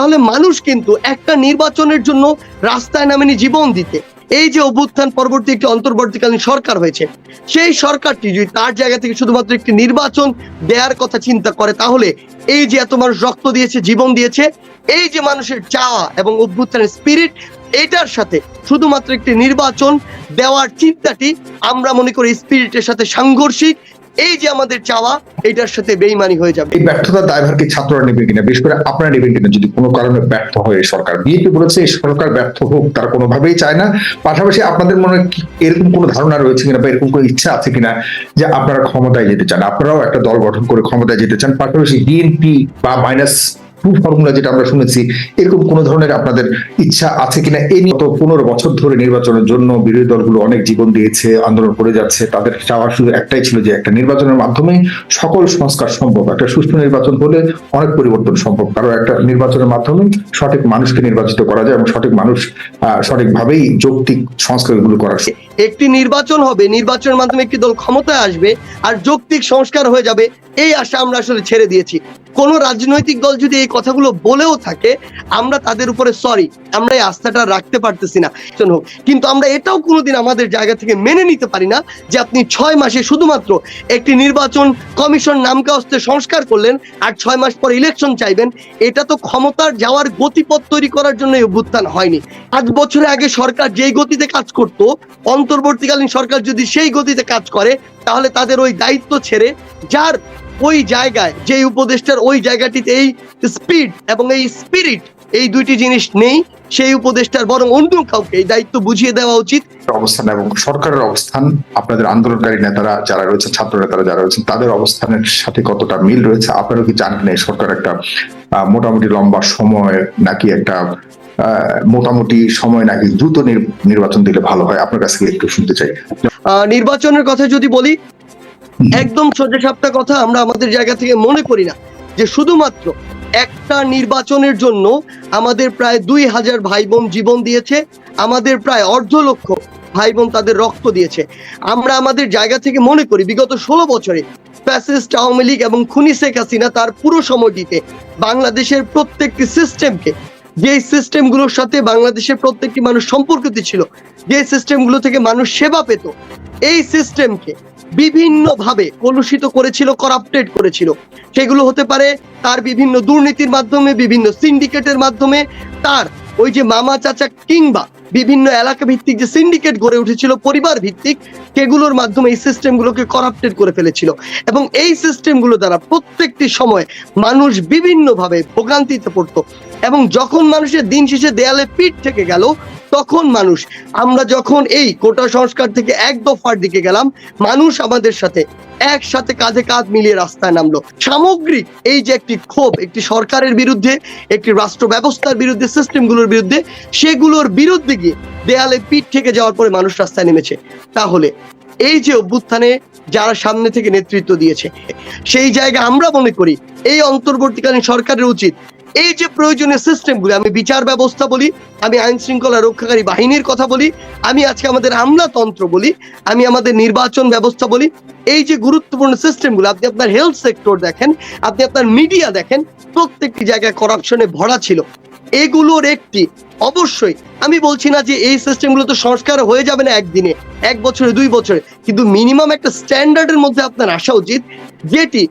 তাহলে মানুষ কিন্তু একটা নির্বাচনের জন্য রাস্তায় নামেনি জীবন দিতে। এই যে অভ্যুত্থান পরবর্তী একটি অন্তর্বর্তীকালীন সরকার হয়েছে, সেই সরকারটি যদি তার জায়গা থেকে শুধুমাত্র একটি নির্বাচন দেওয়ার কথা চিন্তা করে, তাহলে এই যে এত মানুষ রক্ত দিয়েছে, জীবন দিয়েছে, এই যে মানুষের চাওয়া এবং অভ্যুত্থানের স্পিরিট এটার সাথে শুধুমাত্র একটি নির্বাচন দেওয়ার চিন্তাটি আমরা মনে করি স্পিরিটের সাথে সাংঘর্ষিক এই যে আমাদের চাওয়া, এটার সাথে বেইমানি হয়ে যাবে। এই ব্যর্থতার দায়ভার কি ছাত্ররা নেবে কিনা, বিশেষ করে আপনারা নেবেন কিনা, যদি কোনো কারণে ব্যর্থ হয় সরকার। বিএনপি বলেছে সরকার ব্যর্থ হোক, তারা কোনোভাবেই চায় না। পাশাপাশি আপনাদের মনে এরকম কোনো ধারণা রয়েছে কিনা, বা এরকম কোনো ইচ্ছা আছে কিনা, যে আপনারা ক্ষমতায় যেতে চান? আপনারাও একটা দল গঠন করে ক্ষমতায় যেতে চান। পাশাপাশি বিএনপি বা মাইনাস ফর্মুলা যেটা আমরা শুনেছি, এরকম কোন ধরনের আপনাদের ইচ্ছা আছে কিনা? এই নিয়ে পনেরো বছর ধরে নির্বাচনের জন্য বিরোধী দলগুলো অনেক জীবন দিয়েছে, আন্দোলন করে যাচ্ছে। তাদের চাওয়া শুধু একটাই ছিল যে একটা নির্বাচনের মাধ্যমে সকল সংস্কার সম্ভব। একটা সুষ্ঠু নির্বাচন হলে অনেক পরিবর্তন সম্ভব। কারণ একটা নির্বাচনের মাধ্যমে সঠিক মানুষকে নির্বাচিত করা যায় এবং সঠিক মানুষ সঠিকভাবেই যৌক্তিক সংস্কারগুলো করা একটি নির্বাচন হবে, নির্বাচনের মাধ্যমে একটি দল ক্ষমতায় আসবে আর যৌক্তিক সংস্কার হয়ে যাবে, এই আশা আমরা আসলে ছেড়ে দিয়েছি। কোন রাজনৈতিক দল যদি এই কথাগুলো বলেও থাকে আমরা তাদের উপরে সরি আমরা এই আস্থাটা রাখতে পারতেছি না। শোনো, কিন্তু আমরা এটাও কোনোদিন আমাদের জায়গা থেকে মেনে নিতে পারি না যে আপনি ছয় মাসে শুধুমাত্র একটি নির্বাচন কমিশন নামকে অস্তে সংস্কার করলেন আর ছয় মাস পর ইলেকশন চাইবেন। এটা তো ক্ষমতার যাওয়ার গতিপথ তৈরি করার জন্য অভ্যুত্থান হয়নি। আজ বছরে আগে সরকার যেই গতিতে কাজ করত অন্তর্বর্তীকালীন সরকার যদি সেই গতিতে কাজ করে তাহলে তাদের ওই দায়িত্ব ছেড়ে যার ওই জায়গায় যে উপদেষ্টার ওই জায়গাটিতে এই স্পিড এবং এই স্পিরিট এই দুইটি জিনিস নেই সেই উপদেষ্টার বরং অন্য কাউকে এই দায়িত্ব বুঝিয়ে দেওয়া উচিত। অবস্থান এবং সরকারের অবস্থান আপনাদের আন্দোলনকারী নেতারা যারা রয়েছে ছাত্র নেতারা যারা রয়েছেন তাদের অবস্থানের সাথে কতটা মিল রয়েছে আপনারা কি জানেন এই সরকার একটা মোটামুটি লম্বা সময় নাকি একটা আহ, মোটামুটি সময় নাকি দ্রুত নির- নির্বাচন দিলে ভালো হয়? আপনার কাছ থেকে একটু শুনতে চাই। আহ, নির্বাচনের কথা যদি বলি একদম সোজা সাপটা কথা আমরা আমাদের জায়গা থেকে মনে করি না যে শুধুমাত্র একটা নির্বাচনের জন্য আমাদের প্রায় দুই হাজার ভাই বোন জীবন দিয়েছে, আমাদের প্রায় অর্ধ লক্ষ ভাই বোন তাদের রক্ত দিয়েছে। আমরা আমাদের জায়গা থেকে মনে করি বিগত ষোলো বছরে ফ্যাসিস্ট আওয়ামী লীগ এবং খুনি শেখ হাসিনা তার পুরো সময়টিতে বাংলাদেশের প্রত্যেকটি সিস্টেমকে যে সিস্টেমগুলোর সাথে বাংলাদেশের প্রত্যেকটি মানুষ সম্পর্কিত ছিল, যে সিস্টেমগুলো থেকে মানুষ সেবা পেত, এই সিস্টেমকে বিভিন্নভাবে কলুষিত করেছিল করাপ্টেড করেছিল। সেগুলো হতে পারে তার বিভিন্ন দুর্নীতির মাধ্যমে, বিভিন্ন সিন্ডিকেটের মাধ্যমে, তার ওই যে মামা, চাচা কিংবা বিভিন্ন এলাকা ভিত্তিক যে সিন্ডিকেট গড়ে উঠেছিল পরিবার ভিত্তিক সেগুলোর মাধ্যমে এই সিস্টেমগুলোকে করাপ্টেড করে ফেলেছিল। এবং এই সিস্টেমগুলো দ্বারা প্রত্যেকটি সময় মানুষ বিভিন্নভাবে ভোগান্তিতে পড়তো। এবং যখন মানুষের দিন শেষে দেয়ালে পিঠ থেকে গেল, তখন মানুষ, আমরা যখন এই কোটা সংস্কার থেকে এক দফার দিকে গেলাম, মানুষ আমাদের সাথে একসাথে কাঁধে কাঁধ মিলিয়ে রাস্তায় নামলো। সামগ্রিক এই যে একটি ক্ষোভ, একটি সরকারের বিরুদ্ধে, একটি রাষ্ট্র ব্যবস্থার বিরুদ্ধে সিস্টেমগুলোর বিরুদ্ধে, সেগুলোর বিরুদ্ধে গিয়ে দেয়ালে পিঠ থেকে যাওয়ার পরে মানুষ রাস্তায় নেমেছে। তাহলে এই যে অভ্যুত্থানে যারা সামনে থেকে নেতৃত্ব দিয়েছে, সেই জায়গা আমরা মনে করি, এই অন্তর্বর্তীকালীন সরকারের উচিত এই যে প্রয়োজনীয় সিস্টেমগুলি আমি বিচার ব্যবস্থা বলি, আমি আইন শৃঙ্খলা রক্ষাকারী বাহিনীর কথা বলি, আমি আজকে আমাদের আমলাতন্ত্র বলি, আমি আমাদের নির্বাচন ব্যবস্থা বলি, এই যে গুরুত্বপূর্ণ সিস্টেমগুলো আপনি আপনার হেলথ সেক্টর দেখেন, আপনি আপনার মিডিয়া দেখেন, প্রত্যেকটি জায়গায় করাপশনে ভরা ছিল। এগুলোর একটি। অবশ্যই, আমি বলছি না যে এই সিস্টেমগুলো তো সংস্কার হয়ে যাবে না একদিনে, এক বছরে, দুই বছরে। কিন্তু মিনিমাম একটা স্ট্যান্ডার্ডের মধ্যে আপনার আসা উচিত, যেটি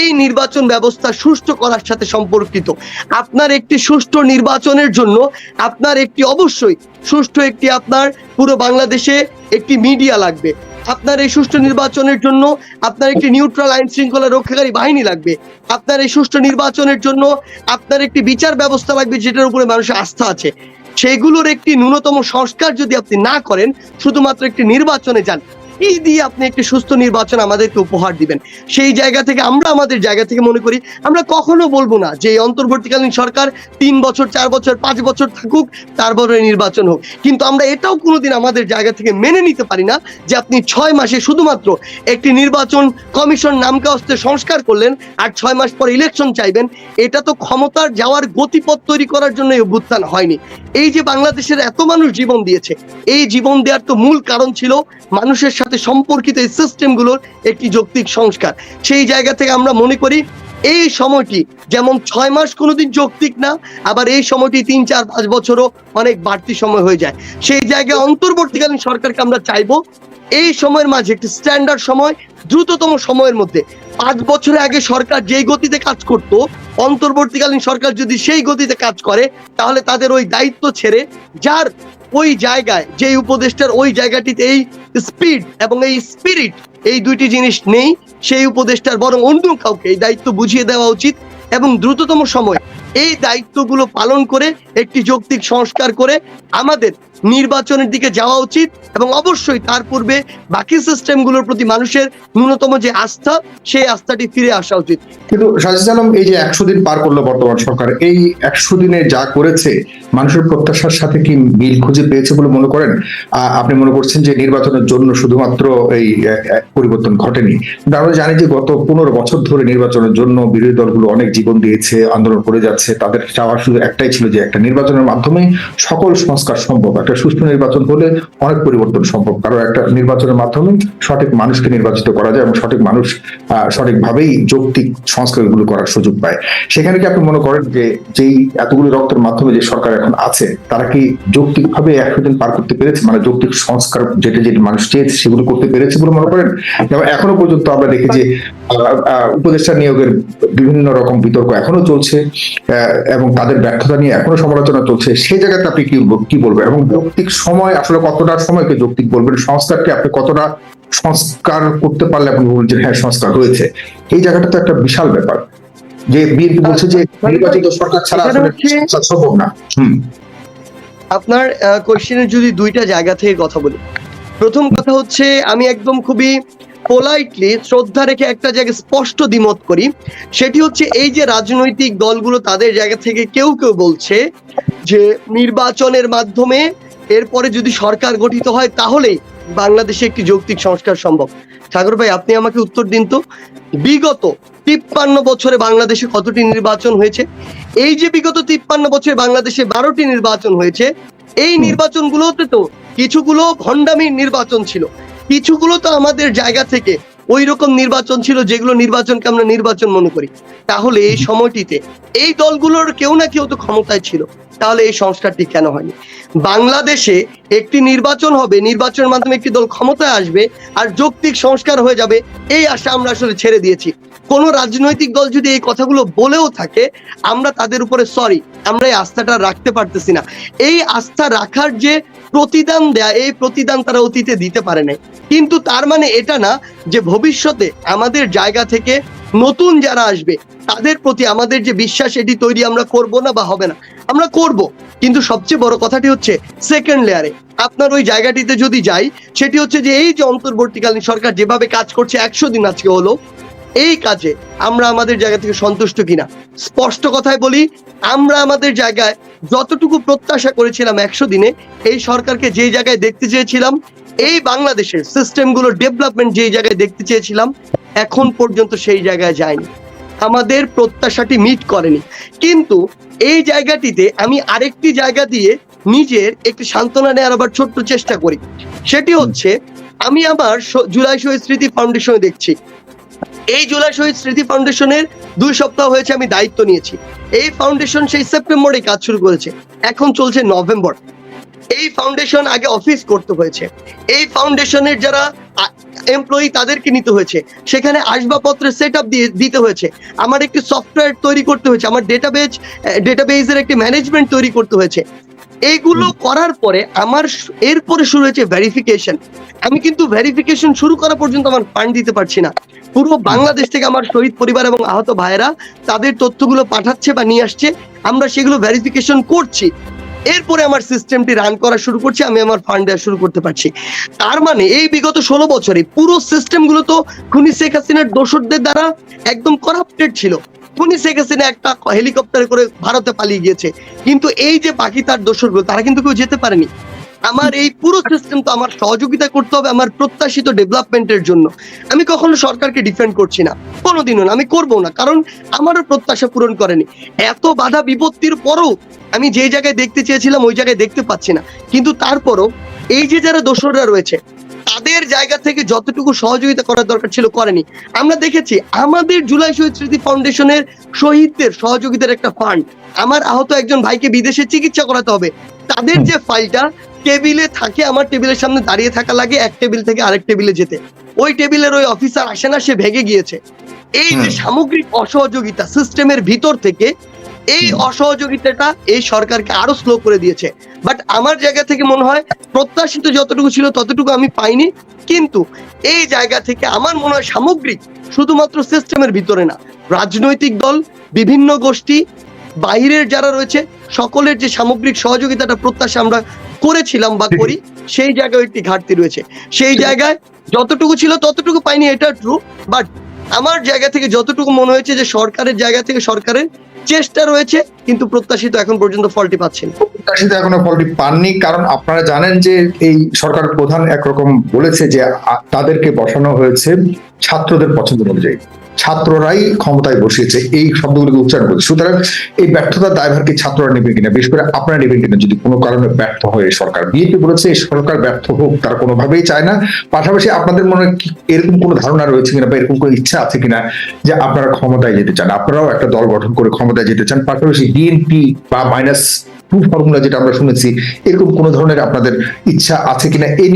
এই নির্বাচন ব্যবস্থা সুষ্ঠু করার সাথে সম্পর্কিত। আপনার একটি সুষ্ঠু নির্বাচনের জন্য আপনার একটি অবশ্যই সুষ্ঠু একটি আপনার পুরো বাংলাদেশে একটি মিডিয়া লাগবে। আপনার এই সুষ্ঠু নির্বাচনের জন্য আপনার একটি নিউট্রাল আইন শৃঙ্খলা রক্ষাকারী বাহিনী লাগবে। আপনার এই সুষ্ঠু নির্বাচনের জন্য আপনার একটি বিচার ব্যবস্থা লাগবে যেটার উপরে মানুষের আস্থা আছে। সেগুলোর একটি ন্যূনতম সংস্কার যদি আপনি না করেন, শুধুমাত্র একটি নির্বাচনে যান এই দিয়ে আপনি একটি সুস্থ নির্বাচন আমাদেরকে উপহার দিবেন। সেই জায়গা থেকে আমরা আমাদের জায়গা থেকে মনে করি, আমরা কখনো বলব না যে অন্তর্বর্তীকালীন সরকার তিন বছর, চার বছর, পাঁচ বছর থাকুক, তারপরে নির্বাচন হোক। কিন্তু আমরা এটাও কোনোদিন আমাদের জায়গা থেকে মেনে নিতে পারি না যে আপনি ছয় মাসে শুধুমাত্র একটি নির্বাচন কমিশন নামকে অস্তে সংস্কার করলেন আর ছয় মাস পর ইলেকশন চাইবেন, এটা তো ক্ষমতার যাওয়ার গতিপথ তৈরি করার জন্য অভ্যুত্থান হয়নি। এই যে বাংলাদেশের এত মানুষ জীবন দিয়েছে, এই জীবন দেওয়ার তো মূল কারণ ছিল মানুষের সাথে সম্পর্কিত এই সিস্টেমগুলোর একটি যৌক্তিক সংস্কার। সেই জায়গা থেকে আমরা মনে করি, এই সময়টি যেমন ছয় মাস কোনোদিন যৌক্তিক না, আবার এই সময়টি তিন, চার, পাঁচ বছরও অনেক বাড়তি সময় হয়ে যায়। সেই জায়গায় অন্তর্বর্তীকালীন সরকারকে আমরা চাইব, এই সময়ের মাঝে একটি স্ট্যান্ডার্ড সময়, দ্রুততম সময়ের মধ্যে। পাঁচ বছরের আগে সরকার যেই গতিতে কাজ করত, অন্তর্বর্তীকালীন সরকার যদি সেই গতিতে কাজ করে, তাহলে তাদের ওই দায়িত্ব ছেড়ে, যার ওই জায়গায়, যেই উপদেষ্টার ওই জায়গাটিতে এই স্পিড এবং এই স্পিরিট, এই দুইটি জিনিস নেই, সেই উপদেষ্টার বরং অন্য কাউকে এই দায়িত্ব বুঝিয়ে দেওয়া উচিত এবং দ্রুততম সময় এই দায়িত্বগুলো পালন করে একটি যৌক্তিক সংস্কার করে আমাদের নির্বাচনের দিকে যাওয়া উচিত এবং অবশ্যই তার পূর্বে বাকি সিস্টেমগুলোর প্রতি মানুষের ন্যূনতম যে আস্থা, সেই আস্থাটি ফিরে আসা উচিত। কিন্তু সাজিদ এই যে একশো দিন পার করল বর্তমান সরকার, এই একশো দিনে যা করেছে, মানুষের প্রত্যাশার সাথে কি মিল খুঁজে পেয়েছে বলে মনে করেন? আপনি মনে করছেন যে নির্বাচনের জন্য শুধুমাত্র এই পরিবর্তন ঘটেনি? আমরা জানি যে গত পনেরো বছর ধরে নির্বাচনের জন্য বিরোধী দলগুলো অনেক জীবন দিয়েছে, আন্দোলন করে যাচ্ছে, তাদের চাওয়া শুধু একটাই ছিল যে একটা নির্বাচনের মাধ্যমে সকল সংস্কার সম্ভব একটা সুষ্ঠু নির্বাচন হলে অনেক পরিবর্তন সম্ভব। কারণ একটা নির্বাচনের মাধ্যমে সঠিক মানুষকে নির্বাচিত করা যায় এবং সঠিক মানুষ সঠিকভাবেই যৌক্তিক সংস্কারগুলো করার সুযোগ পায়। সেখানে কি আপনি মনে করেন যে যেই এতগুলো রক্তের মাধ্যমে যে সরকার এখন আছে, তারা কি যৌক্তিকভাবে একশো দিন পার করতে পেরেছে? মানে যৌক্তিক সংস্কার যেটা যেটা মানুষ চেয়েছে সেগুলো করতে পেরেছে বলে মনে করেন? যেমন এখনও পর্যন্ত আমরা দেখি যে উপদেষ্টা নিয়োগের বিভিন্ন রকম বিতর্ক এখনও চলছে এবং তাদের ব্যর্থতা নিয়ে এখনও সমালোচনা চলছে। সেই জায়গাতে আপনি কি কি বলবেন? এবং যৌক্তিক সময় আসলে কতটা সময়কে যৌক্তিক বলবেন? সংস্কারকে আপনি কতটা সংস্কার করতে পারলে আপনি বলবেন যে হ্যাঁ সংস্কার হয়েছে। এই জায়গাটা তো একটা বিশাল ব্যাপার। যে বিএনপি বলছে যে নির্বাচিত সরকার ছাড়া আসলে সংস্কার সম্ভব না। হুম। আপনার কোশ্চেনের যদি দুইটা জায়গা থেকে কথা বলি। প্রথম কথা হচ্ছে আমি একদম খুবই পোলাইটলি শ্রদ্ধা রেখে একটা জায়গায় স্পষ্ট দ্বিমত করি। সেটি হচ্ছে এই যে রাজনৈতিক দলগুলো তাদের জায়গা থেকে কেউ কেউ বলছে যে নির্বাচনের মাধ্যমে এরপরে যদি সরকার গঠিত হয় তাহলেই বাংলাদেশে একটি যৌক্তিক সংস্কার সম্ভব। ঠাকুর ভাই আপনি আমাকে উত্তর দিন তো। বিগত তিপ্পান্ন বছরে বাংলাদেশে কতটি নির্বাচন হয়েছে? এই যে বিগত তিপ্পান্ন বছরে বাংলাদেশে বারোটি নির্বাচন হয়েছে এই নির্বাচনগুলোতে তো কিছুগুলো ভণ্ডামির নির্বাচন ছিল। কিছুগুলো তো আমাদের জায়গা থেকে ওই রকম নির্বাচন ছিল যেগুলো নির্বাচনকে আমরা নির্বাচন মনে করি। তাহলে এই সময়টিতে এই দলগুলোর কেউ না কেউ তো ক্ষমতায় ছিল। তাহলে এই সংস্কারটি কেন হয়নি? বাংলাদেশে একটি নির্বাচন হবে, নির্বাচনের মাধ্যমে একটি দল ক্ষমতায় আসবে আর যৌক্তিক সংস্কার হয়ে যাবে, এই আশা আমরা আসলে ছেড়ে দিয়েছি। কোন রাজনৈতিক দল যদি এই কথাগুলো বলেও থাকে, আমরা তাদের উপরে সরি আমরা এই আস্থাটা রাখতে পারতেছি না। এই আস্থা রাখার যে প্রতিদান দেয়া, এই প্রতিদান তারা অতীতে দিতে পারে নাই। কিন্তু তার মানে এটা না যে ভবিষ্যতে আমাদের জায়গা থেকে নতুন যারা আসবে, তাদের প্রতি আমাদের যে বিশ্বাস, এটি তৈরি আমরা করব না বা হবে না। আমরা করব, কিন্তু সবচেয়ে বড় কথাটি হচ্ছে সেকেন্ড লেয়ারে আপনার ওই জায়গাটিতে যদি যাই, সেটি হচ্ছে যে এই যে অন্তর্বর্তীকালীন সরকার যেভাবে কাজ করছে, একশো দিন আজকে হলো, এই কাজে আমরা আমাদের জায়গা থেকে সন্তুষ্ট কিনা? স্পষ্ট কথায় বলি, আমরা আমাদের জায়গায় যতটুকু প্রত্যাশা করেছিলাম একশো দিনে, এই সরকারকে যে জায়গায় দেখতে চেয়েছিলাম, এই বাংলাদেশের সিস্টেমগুলোর ডেভেলপমেন্ট যে জায়গায় দেখতে চেয়েছিলাম, এখন পর্যন্ত সেই জায়গায় যায়নি। আমাদের প্রত্যাশাটি মিট করেনি। কিন্তু এই জায়গাটিতে আমি আরেকটি জায়গা দিয়ে নিজের একটি সান্ত্বনা নেওয়ার আবার ছোট্ট চেষ্টা করি। সেটি হচ্ছে, আমি আমার জুলাই শহীদ স্মৃতি ফাউন্ডেশনে দেখছি। এই জুলাই শহীদ স্মৃতি ফাউন্ডেশনের দুই সপ্তাহ হয়েছে আমি দায়িত্ব নিয়েছি। এই ফাউন্ডেশন সেই সেপ্টেম্বরে কাজ শুরু করেছে। এখন চলছে নভেম্বর এই ফাউন্ডেশন আগে অফিস করতে হয়েছে। এই ফাউন্ডেশনের যারা এমপ্লয়ি তাদেরকে নিতে হয়েছে। সেখানে আসবাবপত্রের সেট আপ দিয়ে দিতে হয়েছে। আমার একটি সফটওয়্যার তৈরি করতে হয়েছে। আমার ডেটাবেজ ডেটাবেজের একটি ম্যানেজমেন্ট তৈরি করতে হয়েছে। এইগুলো করার পরে আমার এরপরে শুরু হয়েছে ভেরিফিকেশন আমি কিন্তু ভেরিফিকেশন শুরু করা পর্যন্ত আমার ফান্ড দিতে পারছি না। পুরো বাংলাদেশ থেকে আমার শহীদ পরিবার এবং আহত ভাইয়েরা তাদের তথ্যগুলো পাঠাচ্ছে বা নিয়ে আসছে। আমরা সেগুলো ভেরিফিকেশন করছি। এরপরে আমার সিস্টেমটি রান করা শুরু করছি, আমি আমার ফান্ড দেওয়া শুরু করতে পারছি। তার মানে এই বিগত ষোলো বছরে পুরো সিস্টেমগুলো তো খুনি শেখ হাসিনার দোসরদের দ্বারা একদম করাপ্টেড ছিল। খুনি শেখ হাসিনা একটা হেলিকপ্টারে করে ভারতে পালিয়ে গিয়েছে। কিন্তু এই যে বাকি তার দোসরগুলো তারা কিন্তু কেউ যেতে পারেনি। আমার এই পুরো সিস্টেম তো আমার সহযোগিতা করতে হবে আমার প্রত্যাশিত ডেভেলপমেন্টের জন্য। আমি কখনো সরকারকে ডিফেন্ড করছি না। কোনোদিনও না, আমি করব না, কারণ আমারও প্রত্যাশা পূরণ করেনি। এত বাধা বিপত্তির পরও আমি যে জায়গায় দেখতে চেয়েছিলাম, ওই জায়গায় দেখতে পাচ্ছি না। কিন্তু তারপরও এই যে যারা দোসররা রয়েছে, তাদের জায়গা থেকে যতটুকু সহযোগিতা করার দরকার ছিল করেনি। আমরা দেখেছি আমাদের জুলাই শহীদ স্মৃতি ফাউন্ডেশনের শহীদদের সহযোগিতার একটা ফান্ড আমার আহত একজন ভাইকে বিদেশে চিকিৎসা করাতে হবে। তাদের যে ফাইলটা টেবিলে থাকে আমার টেবিলের সামনে দাঁড়িয়ে থাকা লাগে এক টেবিল থেকে আরেক টেবিলে যেতে। ওই টেবিলের ওই অফিসার আসে না সে ভেগে গিয়েছে। এই যে সামগ্রিক অসহযোগিতা সিস্টেমের ভিতর থেকে এই অসহযোগিতাটা এই সরকারকে আরও স্লো করে দিয়েছে। বাট আমার জায়গা থেকে মনে হয় প্রত্যাশিত যতটুকু ছিল ততটুকু আমি পাইনি। কিন্তু এই জায়গা থেকে আমার মনে হয় সামগ্রিক শুধুমাত্র সিস্টেমের ভিতরে না রাজনৈতিক দল বিভিন্ন গোষ্ঠী বাইরের যারা রয়েছে সকলের যে সামগ্রিক সহযোগিতাটা প্রত্যাশা আমরা করেছিলাম বা করি সেই জায়গায় একটি ঘাটতি রয়েছে। সেই জায়গায় যতটুকু ছিল ততটুকু পাইনি এটা ট্রু বাট আমার জায়গা থেকে যতটুকু মনে হয়েছে যে সরকারের জায়গা থেকে সরকারের চেষ্টা রয়েছে কিন্তু প্রত্যাশিত এখন পর্যন্ত ফলটি পাচ্ছেন প্রত্যাশিত এখনও ফলটি পাননি, কারণ আপনারা জানেন যে এই সরকার প্রধান একরকম বলেছে যে তাদেরকে বসানো হয়েছে ছাত্রদের পছন্দ অনুযায়ী। ছাত্ররাই ক্ষমতায় বসিয়েছে, এই শব্দগুলোকে উচ্চারণ করছে। সুতরাং এই ব্যর্থতার দায়ভার কি ছাত্ররা নেবেন কিনা, বিশেষ করে আপনারা নেবেন কিনা, যদি কোনো কারণে ব্যর্থ হয় সরকার। বিএনপি বলেছে এই সরকার ব্যর্থ হোক, তারা কোনোভাবেই চায় না। পাশাপাশি আপনাদের মনে এরকম কোনো ধারণা রয়েছে কিনা, বা এরকম কোনো ইচ্ছা আছে কিনা যে আপনারা ক্ষমতায় যেতে চান? আপনারাও একটা দল গঠন করে ক্ষমতায় যেতে চান, পাশাপাশি বিএনপি বা মাইনাস টু ফর্মুলা যেটা আমরা শুনেছি, এরকম কোনো ধরনের আপনাদের ইচ্ছা আছে কিনা? নিয়ে